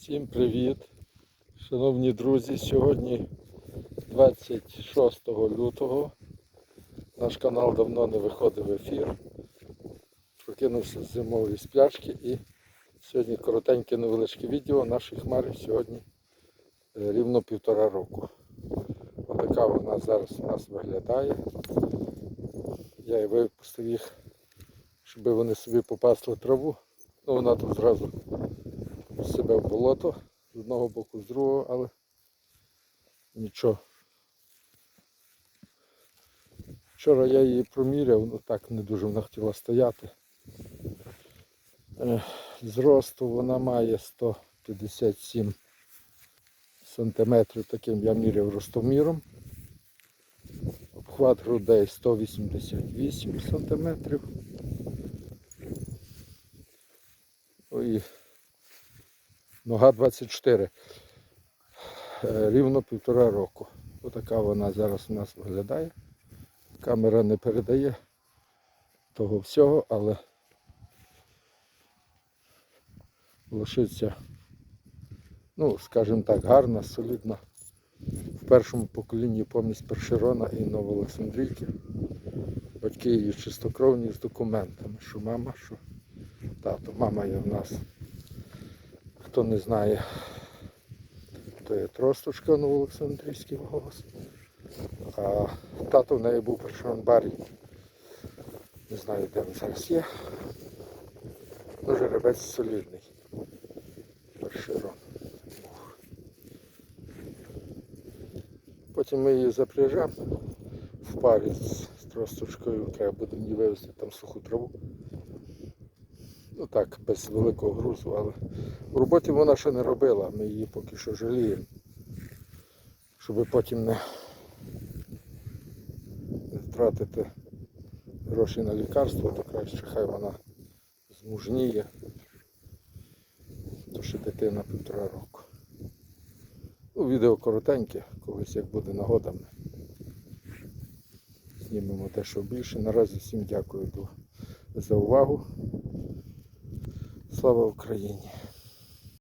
Всім привіт! Шановні друзі, сьогодні 26 лютого. Наш канал давно не виходив в ефір. Прокинувся з зимової сплячки і сьогодні коротеньке невеличке відео нашої хмари сьогодні е, рівно півтора року. Отака вона зараз у нас виглядає. Я і випустив їх, щоб вони собі попасли траву. Ну вона тут зразу себе в болото з одного боку, з другого, але нічого. Вчора я її проміряв, ну так не дуже вона хотіла стояти. Зросту вона має 157 сантиметрів, таким я міряв ростоміром. Обхват грудей 188 сантиметрів. Ой, Нога 24. Е, Рівно півтора року. Отака вона зараз у нас виглядає. Камера не передає того всього, але лошиця, ну, скажімо так, гарна, солідна. В першому поколінні помість Першерона і Новоолександрійки. Батьки її чистокровні з документами, що мама, що тато. Мама є в нас Хто не знає, то є тросточка Новоолександрійський голос. А тато в неї був першон барі. Не знаю, де він зараз є. Ну, жеребець солідний. Першерон. Потім ми її запряжемо в парі з, тросточкою, треба буде мені вивезти там суху траву. Ну так, без великого грузу, але в роботі вона ще не робила, ми її поки що жаліємо, щоб потім не, втратити гроші на лікарство, то краще хай вона змужніє, то ще дитина півтора року. Ну, відео коротеньке, колись як буде нагода. Ми знімемо те, що більше. Наразі всім дякую за увагу. Слава Україні!